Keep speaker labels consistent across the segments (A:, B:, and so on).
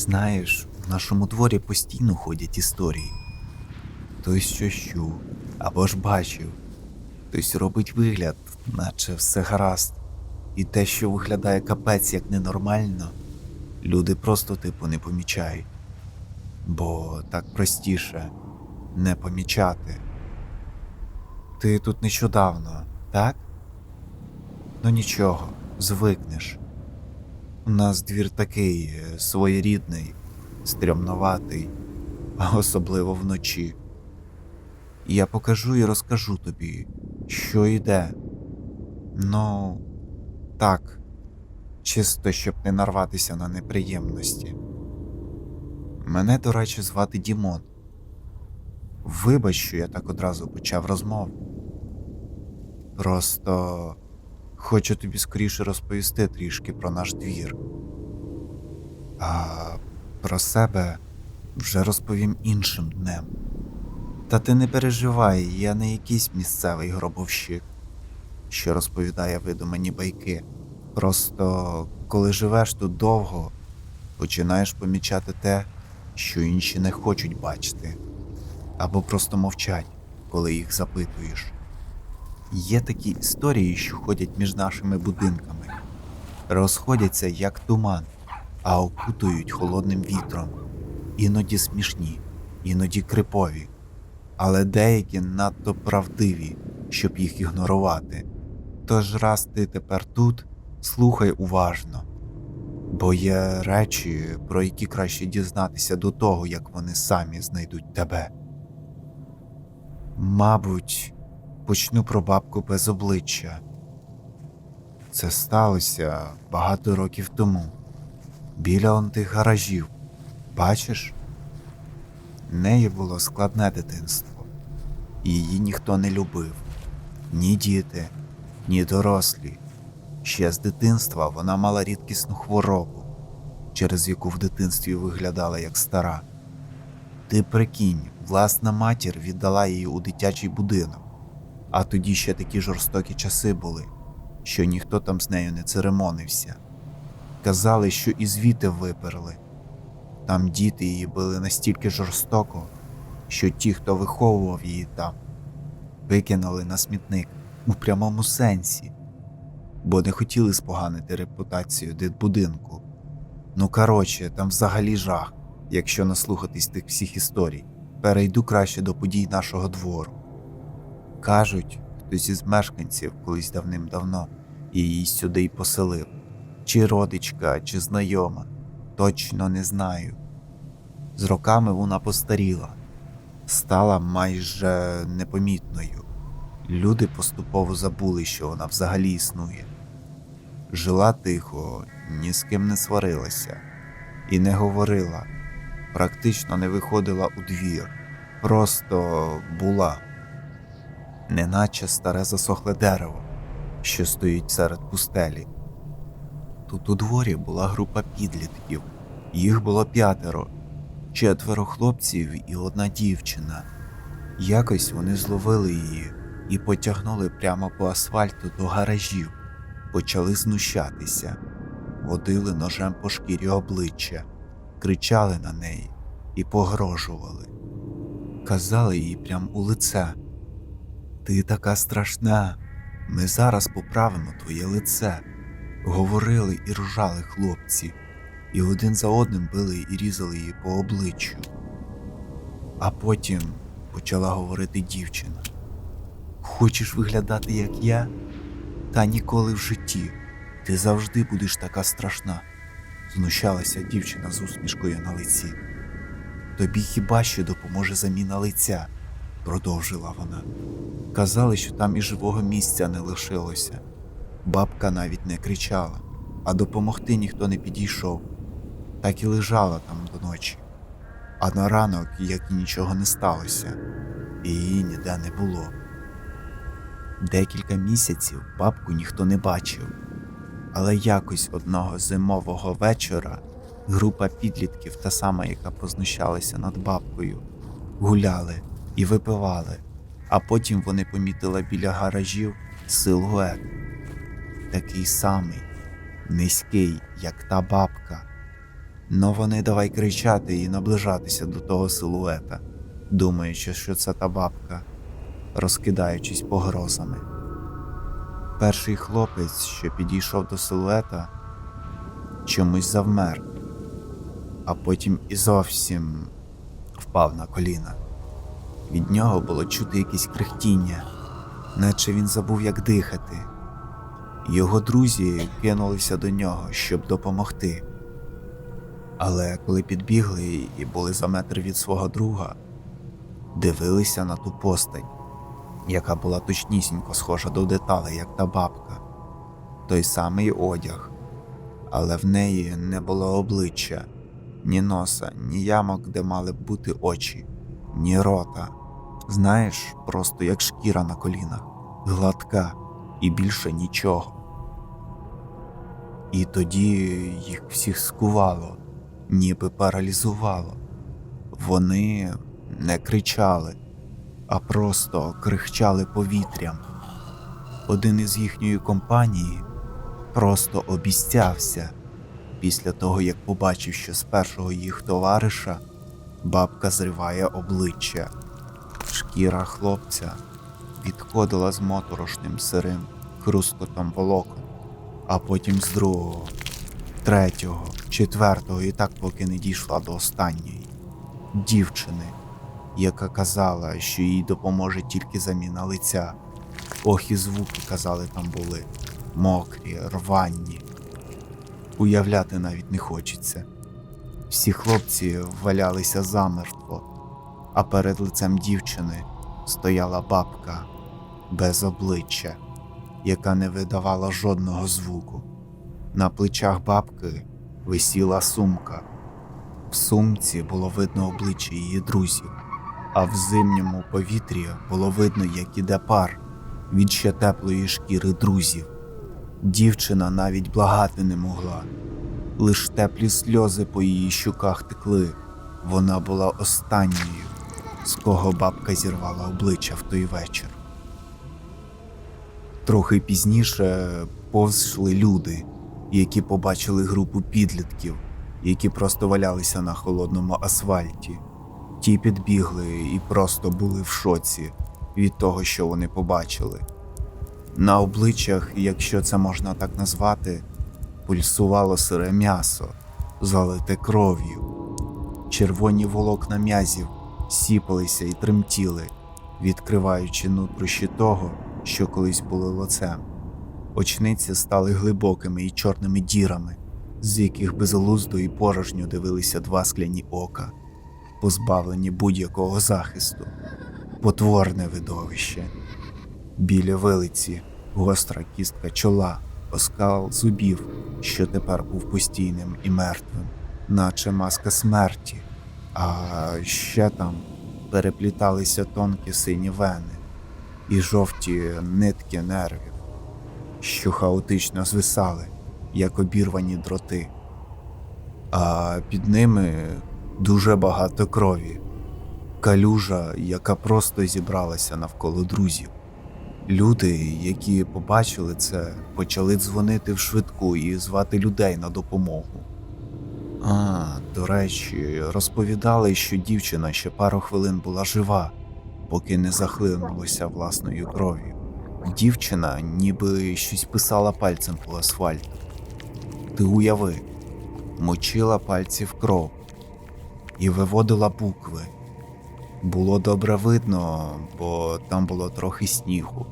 A: Знаєш, в нашому дворі постійно ходять історії. Хтось щось чув або ж бачив, хтось робить вигляд, наче все гаразд. І те, що виглядає капець як ненормально, люди просто типу не помічають. Бо так простіше не помічати. Ти тут нещодавно, так? Ну нічого, звикнеш. У нас двір такий е, своєрідний, стрьомноватий, особливо вночі. Я покажу і розкажу тобі, що йде. Ну, так, чисто щоб не нарватися на неприємності. Мене, до речі, звати Дімон. Вибач, що я так одразу почав розмову. Просто хочу тобі скоріше розповісти трішки про наш двір. А про себе вже розповім іншим днем. Та ти не переживай, я не якийсь місцевий гробовщик, що розповідає видумані байки. Просто коли живеш тут довго, починаєш помічати те, що інші не хочуть бачити, або просто мовчать, коли їх запитуєш. Є такі історії, що ходять між нашими будинками, розходяться як туман, а окутують холодним вітром. Іноді смішні, іноді крипові, але деякі надто правдиві, щоб їх ігнорувати. Тож раз ти тепер тут, слухай уважно, бо є речі, про які краще дізнатися до того, як вони самі знайдуть тебе. Мабуть, почну про бабку без обличчя. Це сталося багато років тому, біля он тих гаражів. Бачиш? Неї було складне дитинство. Її ніхто не любив. Ні діти, ні дорослі. Ще з дитинства вона мала рідкісну хворобу, через яку в дитинстві виглядала як стара. Ти прикинь, власна матір віддала її у дитячий будинок, а тоді ще такі жорстокі часи були, що ніхто там з нею не церемонився. Казали, що і звідти виперли. Там діти її били настільки жорстоко, що ті, хто виховував її там, викинули на смітник у прямому сенсі, бо не хотіли споганити репутацію дитбудинку. Ну коротше, там взагалі жах, якщо наслухатись тих всіх історій. Перейду краще до подій нашого двору. Кажуть, хтось із мешканців колись давним-давно її сюди й поселив. Чи родичка, чи знайома, точно не знаю. З роками вона постаріла, стала майже непомітною. Люди поступово забули, що вона взагалі існує. Жила тихо, ні з ким не сварилася і не говорила, практично не виходила у двір, просто була, неначе старе засохле дерево, що стоїть серед пустелі. Тут у дворі була група підлітків, їх було п'ятеро, четверо хлопців і одна дівчина. Якось вони зловили її і потягнули прямо по асфальту до гаражів, почали знущатися, водили ножем по шкірі обличчя, кричали на неї і погрожували. Казали їй прямо у лице: Ти така страшна, ми зараз поправимо твоє лице. Говорили і ржали хлопці, і один за одним били і різали її по обличчю. А потім почала говорити дівчина. Хочеш виглядати, як я? Та ніколи в житті. Ти завжди будеш така страшна, знущалася дівчина з усмішкою на лиці. Тобі хіба що допоможе заміна лиця, продовжила вона. Казали, що там і живого місця не лишилося. Бабка навіть не кричала, а допомогти ніхто не підійшов. Так і лежала там до ночі. А на ранок, як і нічого не сталося, і її ніде не було. Декілька місяців бабку ніхто не бачив, але якось одного зимового вечора група підлітків, та сама, яка познущалася над бабкою, гуляли і випивали, а потім вони помітили біля гаражів силует такий самий, низький, як та бабка. Но вони давай кричати і наближатися до того силуета, думаючи, що це та бабка, розкидаючись погрозами. Перший хлопець, що підійшов до силуета, чомусь завмер, а потім і зовсім впав на коліна. Від нього було чути якесь крихтіння, наче він забув, як дихати. Його друзі кинулися до нього, щоб допомогти. Але коли підбігли і були за метр від свого друга, дивилися на ту постать, яка була точнісінько схожа до деталей, як та бабка, той самий одяг, але в неї не було обличчя, ні носа, ні ямок, де мали б бути очі, ні рота. Знаєш, просто як шкіра на колінах, гладка і більше нічого. І тоді їх всіх скувало, ніби паралізувало. Вони не кричали, а просто крихчали повітрям. Один із їхньої компанії просто обіцявся після того, як побачив, що з першого їх товариша бабка зриває обличчя. Шкіра хлопця відходила з моторошним сирим хрускотом волокон, а потім з другого, третього, четвертого і так поки не дійшла до останньої дівчини, яка казала, що їй допоможе тільки заміна лиця. Ох, і звуки казали там були мокрі, рванні. Уявляти навіть не хочеться. Всі хлопці валялися замертво, а перед лицем дівчини стояла бабка без обличчя, яка не видавала жодного звуку. На плечах бабки висіла сумка. В сумці було видно обличчя її друзів, а в зимньому повітрі було видно, як іде пар від ще теплої шкіри друзів. Дівчина навіть благати не могла, лиш теплі сльози по її щуках текли. Вона була останньою, з кого бабка зірвала обличчя в той вечір. Трохи пізніше повз йшли люди, які побачили групу підлітків, які просто валялися на холодному асфальті. Ті підбігли і просто були в шоці від того, що вони побачили. На обличчях, якщо це можна так назвати, пульсувало сире м'ясо, залите кров'ю. Червоні волокна м'язів сіпалися і тремтіли, відкриваючи нутрощі того, що колись були лицем. Очниці стали глибокими і чорними дірами, з яких безглуздо і порожньо дивилися два скляні ока, позбавлені будь-якого захисту, потворне видовище. Біля вилиці гостра кістка чола, оскал зубів, що тепер був постійним і мертвим, наче маска смерті, а ще там перепліталися тонкі сині вени і жовті нитки нервів, що хаотично звисали, як обірвані дроти, а під ними дуже багато крові, калюжа, яка просто зібралася навколо друзів. Люди, які побачили це, почали дзвонити в швидку і звати людей на допомогу. А, до речі, розповідали, що дівчина ще пару хвилин була жива, поки не захлинулася власною кров'ю. Дівчина ніби щось писала пальцем по асфальту. Ти уяви, мочила пальці в кров і виводила букви. Було добре видно, бо там було трохи снігу.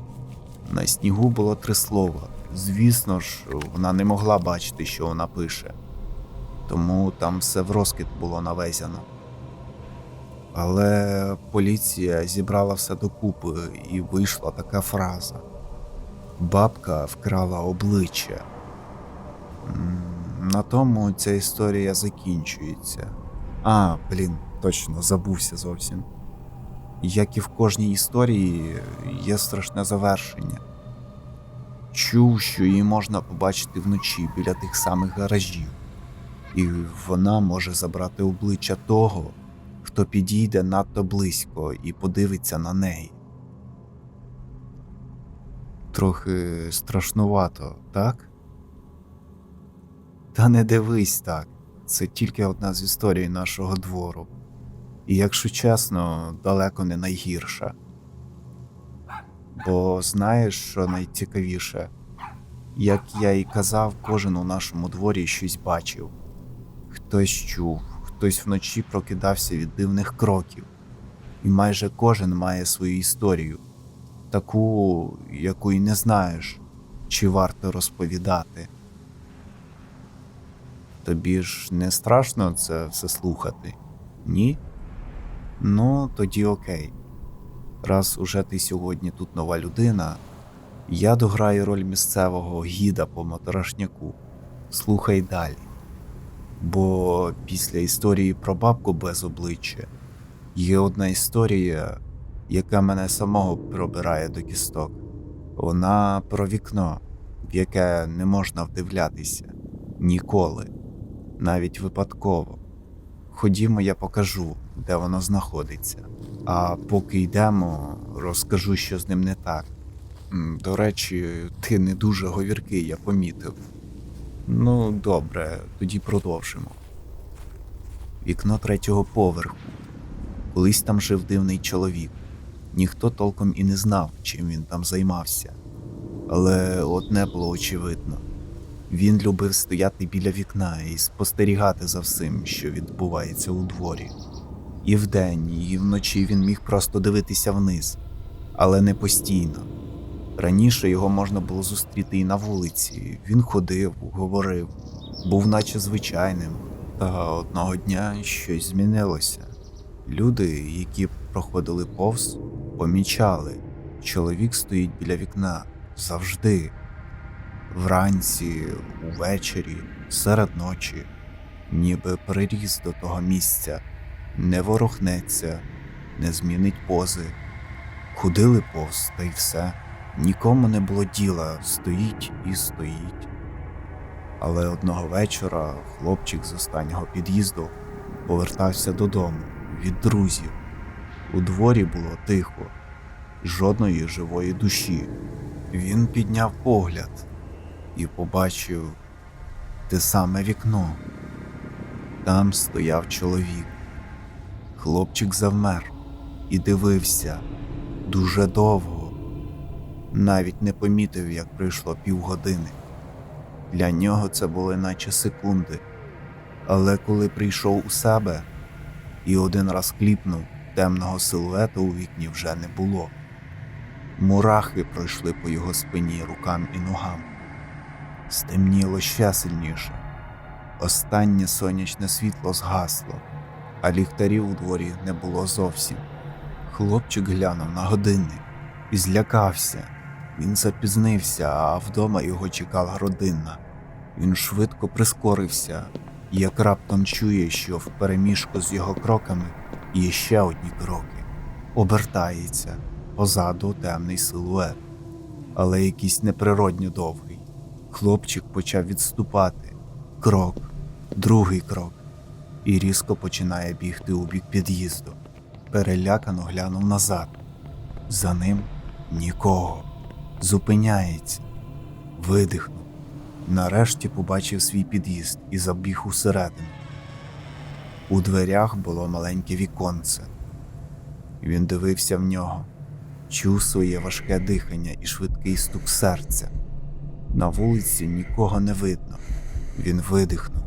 A: На снігу було три слова. Звісно ж, вона не могла бачити, що вона пише, тому там все в розкид було навезено. Але поліція зібрала все докупи і вийшла така фраза: Бабка вкрала обличчя. На тому ця історія закінчується. А, блін, точно забувся зовсім. Як і в кожній історії, є страшне завершення. Чув, що її можна побачити вночі біля тих самих гаражів, і вона може забрати обличчя того, хто підійде надто близько і подивиться на неї. Трохи страшнувато, так? Та не дивись так, це тільки одна з історій нашого двору. І, якщо чесно, далеко не найгірша. Бо знаєш, що найцікавіше? Як я і казав, кожен у нашому дворі щось бачив. Хтось чув, хтось вночі прокидався від дивних кроків. І майже кожен має свою історію, таку, яку й не знаєш, чи варто розповідати. Тобі ж не страшно це все слухати? Ні? Ну, тоді окей. Раз уже ти сьогодні тут нова людина, я дограю роль місцевого гіда по моторошняку. Слухай далі. Бо після історії про бабку без обличчя є одна історія, яка мене самого пробирає до кісток. Вона про вікно, в яке не можна вдивлятися ніколи, навіть випадково. Ходімо, я покажу, де воно знаходиться. А поки йдемо, розкажу, що з ним не так. До речі, ти не дуже говіркий, я помітив. Ну, добре, тоді продовжимо. Вікно третього поверху. Колись там жив дивний чоловік. Ніхто толком і не знав, чим він там займався. Але одне було очевидно: він любив стояти біля вікна і спостерігати за всім, що відбувається у дворі. І вдень, і вночі він міг просто дивитися вниз, але не постійно. Раніше його можна було зустріти і на вулиці. Він ходив, говорив, був наче звичайним. Та одного дня щось змінилося. Люди, які проходили повз, помічали, чоловік стоїть біля вікна завжди. Вранці, увечері, серед ночі, ніби приріс до того місця, не ворухнеться, не змінить пози. Ходили повз та й все. Нікому не було діла, стоїть і стоїть. Але одного вечора хлопчик з останнього під'їзду повертався додому від друзів. У дворі було тихо, жодної живої душі. Він підняв погляд і побачив те саме вікно. Там стояв чоловік. Хлопчик завмер і дивився дуже довго. Навіть не помітив, як пройшло півгодини. Для нього це були наче секунди. Але коли прийшов у себе і один раз кліпнув, темного силуету у вікні вже не було. Мурахи пройшли по його спині, рукам і ногам. Стемніло ще сильніше. Останнє сонячне світло згасло, а ліхтарів у дворі не було зовсім. Хлопчик глянув на годинник і злякався. Він запізнився, а вдома його чекала родина. Він швидко прискорився, і як раптом чує, що впереміжку з його кроками є ще одні кроки. Обертається позаду темний силует, але якийсь неприродньо довгий. Хлопчик почав відступати. Крок, другий крок, і різко починає бігти у бік під'їзду. Перелякано глянув назад. За ним нікого. Зупиняється, видихнув. Нарешті побачив свій під'їзд і забіг усередину. У дверях було маленьке віконце. Він дивився в нього, чув своє важке дихання і швидкий стук серця. На вулиці нікого не видно. Він видихнув.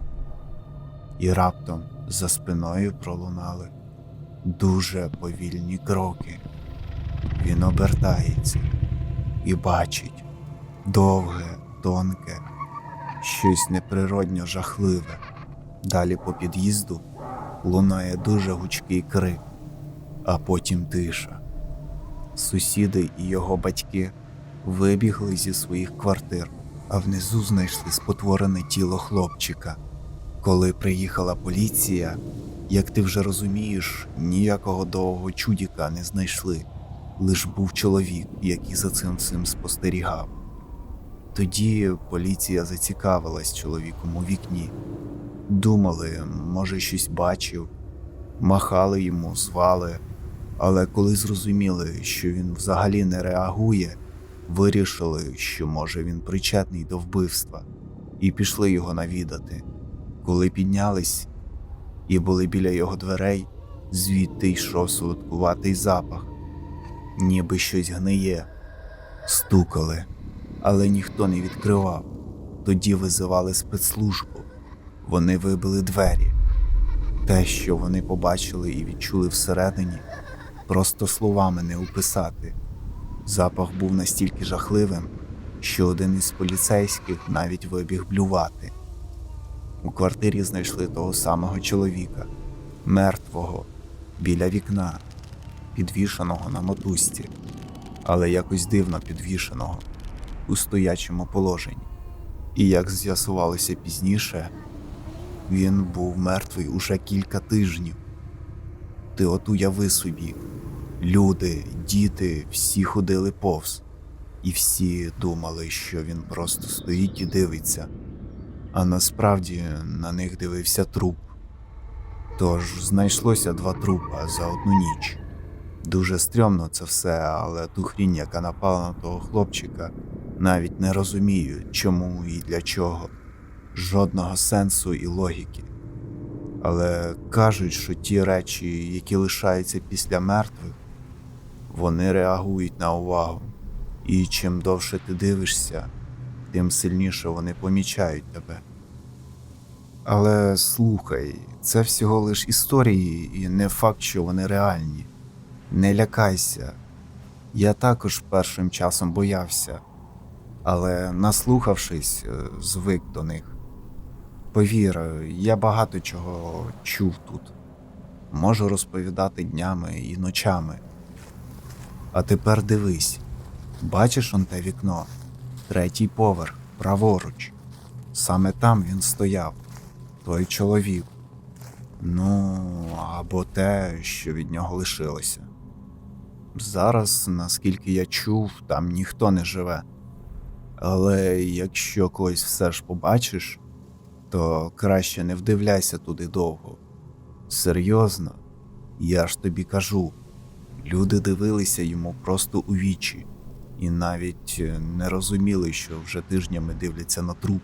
A: І раптом за спиною пролунали дуже повільні кроки. Він обертається і бачить довге, тонке, щось неприродньо жахливе. Далі по під'їзду лунає дуже гучкий крик, а потім тиша. Сусіди і його батьки вибігли зі своїх квартир, а внизу знайшли спотворене тіло хлопчика. Коли приїхала поліція, як ти вже розумієш, ніякого довгого чудіка не знайшли лиш був чоловік, який за цим всім спостерігав. Тоді поліція зацікавилась чоловіком у вікні. Думали, може, щось бачив, махали йому, звали, але коли зрозуміли, що він взагалі не реагує, вирішили, що може він причетний до вбивства, і пішли його навідати. Коли піднялись і були біля його дверей, звідти йшов солодкуватий запах, ніби щось гниє. Стукали, але ніхто не відкривав. Тоді визивали спецслужбу. Вони вибили двері. Те, що вони побачили і відчули всередині, просто словами не описати. Запах був настільки жахливим, що один із поліцейських навіть вибіг блювати. У квартирі знайшли того самого чоловіка, мертвого, біля вікна, підвішаного на мотузці, але якось дивно підвішаного у стоячому положенні. І як з'ясувалося пізніше, він був мертвий уже кілька тижнів. Ти от уяви собі, люди, діти, всі ходили повз, і всі думали, що він просто стоїть і дивиться, а насправді на них дивився труп. Тож знайшлося два трупа за одну ніч. Дуже стрьомно це все, але ту хрінь, яка напала на того хлопчика, навіть не розумію, чому і для чого. Жодного сенсу і логіки. Але кажуть, що ті речі, які лишаються після мертвих, вони реагують на увагу. І чим довше ти дивишся, тим сильніше вони помічають тебе. Але слухай, це всього лиш історії, і не факт, що вони реальні. Не лякайся. Я також першим часом боявся, але наслухавшись, е, звик до них. Повір, я багато чого чув тут. Можу розповідати днями і ночами. А тепер дивись, бачиш он те вікно, третій поверх, праворуч. Саме там він стояв, той чоловік. Ну, або те, що від нього лишилося. Зараз, наскільки я чув, там ніхто не живе. Але якщо когось все ж побачиш, то краще не вдивляйся туди довго. Серйозно, я ж тобі кажу. Люди дивилися йому просто у вічі і навіть е, не розуміли, що вже тижнями дивляться на труп.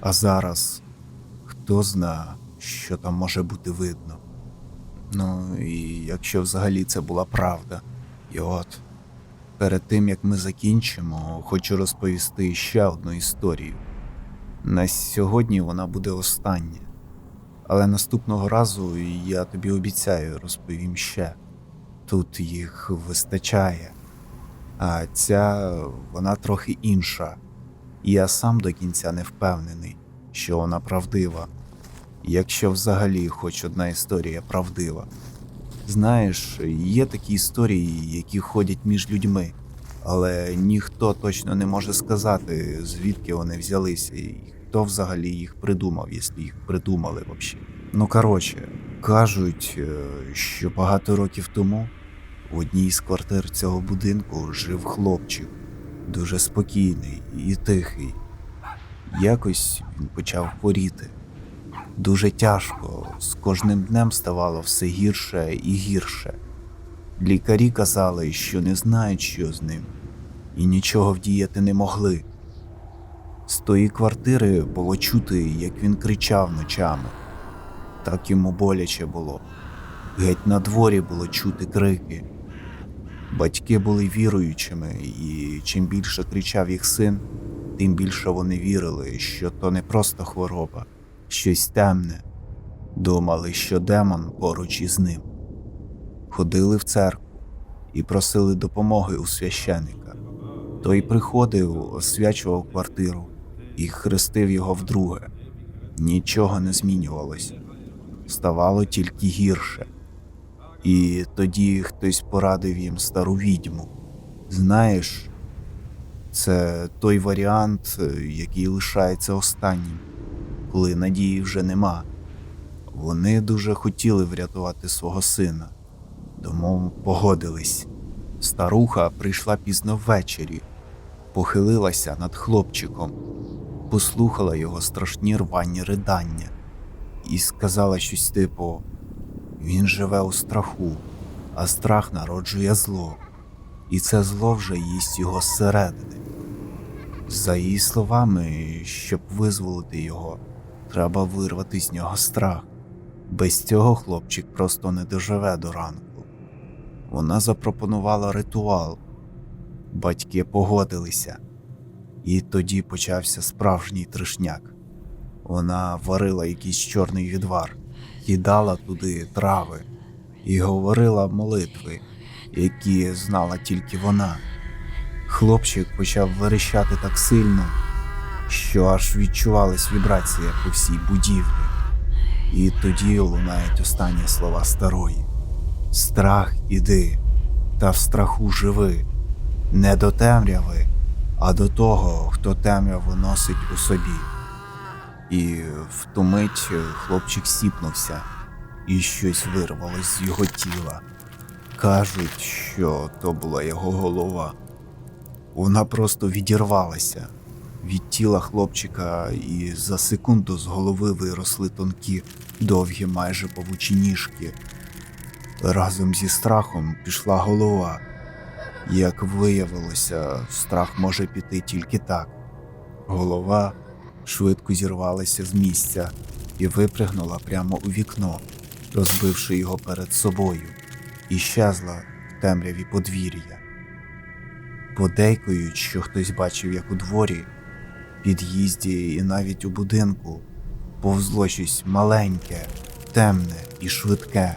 A: А зараз хто зна, що там може бути видно. Ну і якщо взагалі це була правда. І от перед тим як ми закінчимо, хочу розповісти ще одну історію. На сьогодні вона буде остання. Але наступного разу я тобі обіцяю, розповім ще. Тут їх вистачає. А ця вона трохи інша. Я сам до кінця не впевнений, що вона правдива. Якщо взагалі хоч одна історія правдива. Знаєш, є такі історії, які ходять між людьми, але ніхто точно не може сказати, звідки вони взялися, і хто взагалі їх придумав, якщо їх придумали взагалі. Ну коротше, кажуть, е, що багато років тому в одній з квартир цього будинку жив хлопчик, дуже спокійний і тихий. Якось він почав хворіти. Дуже тяжко, з кожним днем ставало все гірше і гірше. Лікарі казали, що не знають, що з ним, і нічого вдіяти не могли. З тої квартири було чути, як він кричав ночами. Так йому боляче було. Геть на дворі було чути крики. Батьки були віруючими, і чим більше кричав їх син, тим більше вони вірили, що то не просто хвороба, щось темне. Думали, що демон поруч із ним. Ходили в церкву і просили допомоги у священика. Той приходив, освячував квартиру і хрестив його вдруге. Нічого не змінювалося, ставало тільки гірше. І тоді хтось порадив їм стару відьму. Знаєш, це той варіант, е, який лишається останнім, коли надії вже нема. Вони дуже хотіли врятувати свого сина, тому погодились. Старуха прийшла пізно ввечері, похилилася над хлопчиком, послухала його страшні рвані ридання і сказала щось типу: він живе у страху, а страх народжує зло, і це зло вже їсть його зсередини. За її словами, щоб визволити його, треба вирвати з нього страх. Без цього хлопчик просто не доживе до ранку. Вона запропонувала ритуал. Батьки погодилися, і тоді почався справжній трешняк. Вона варила якийсь чорний відвар, кидала туди трави і говорила молитви, які знала тільки вона. Хлопчик почав верещати так сильно, що аж відчувалась вібрація по всій будівлі. І тоді лунають останні слова старої: Страх іди, та в страху живи, не до темряви, а до того, хто темряву носить у собі. І в ту мить хлопчик сіпнувся, і щось вирвалось з його тіла. Кажуть, що то була його голова. Вона просто відірвалася від тіла хлопчика, і за секунду з голови виросли тонкі, довгі, майже павучі ніжки. Разом зі страхом пішла голова. Як виявилося, страх може піти тільки так. Голова швидко зірвалася з місця і випригнула прямо у вікно, розбивши його перед собою, і щезла в темряві подвір'я. Подейкують, що хтось бачив, як у дворі, під'їзді і навіть у будинку повзло щось маленьке, темне і швидке.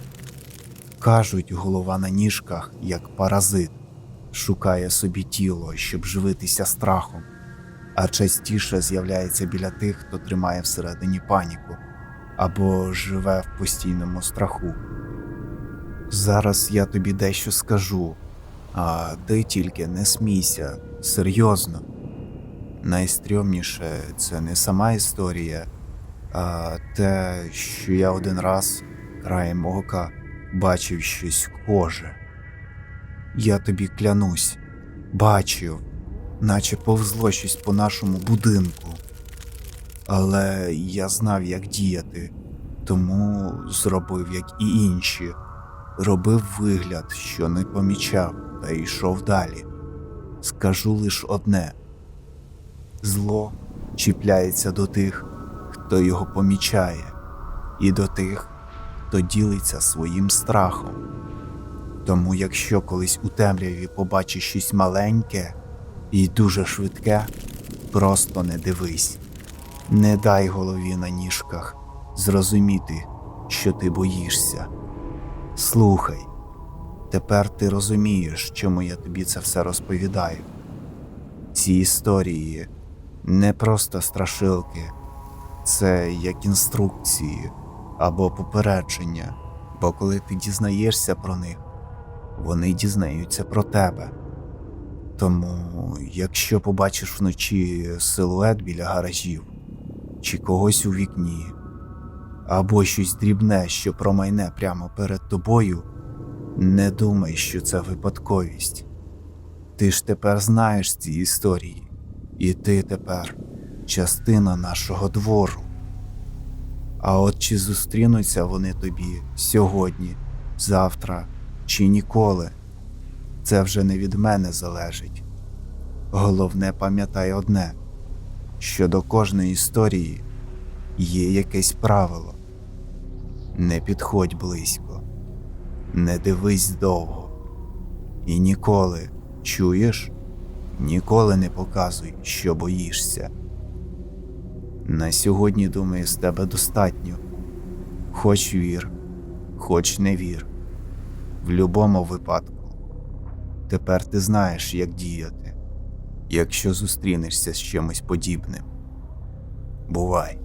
A: Кажуть, голова на ніжках, як паразит, шукає собі тіло, щоб живитися страхом, а частіше з'являється біля тих, хто тримає всередині паніку або живе в постійному страху. Зараз я тобі дещо скажу, а ти тільки не смійся, серйозно. Найстрьомніше це не сама історія, а те, що я один раз краєм ока бачив щось схоже. Я тобі клянусь, бачив, наче повзло щось по нашому будинку. Але я знав, як діяти, тому зробив, як і інші, робив вигляд, що не помічав, та йшов далі. Скажу лиш одне: зло чіпляється до тих, хто його помічає, і до тих, хто ділиться своїм страхом. Тому, якщо колись у темряві побачиш щось маленьке і дуже швидке, просто не дивись, не дай голові на ніжках зрозуміти, що ти боїшся. Слухай, тепер ти розумієш, чому я тобі це все розповідаю. Ці історії не просто страшилки, це як інструкції або попередження, бо коли ти дізнаєшся про них, вони дізнаються про тебе. Тому, якщо побачиш вночі силует біля гаражів, чи когось у вікні, або щось дрібне, що промайне прямо перед тобою, не думай, що це випадковість. Ти ж тепер знаєш ці історії, і ти тепер частина нашого двору. А от чи зустрінуться вони тобі сьогодні, завтра чи ніколи, це вже не від мене залежить. Головне пам'ятай одне, що до кожної історії є якесь правило. Не підходь близько, не дивись довго. І ніколи, чуєш, ніколи не показуй, що боїшся. На сьогодні, думаю, з тебе достатньо. Хоч вір, хоч не вір. В будь-якому випадку. Тепер ти знаєш, як діяти, якщо зустрінешся з чимось подібним. Бувай.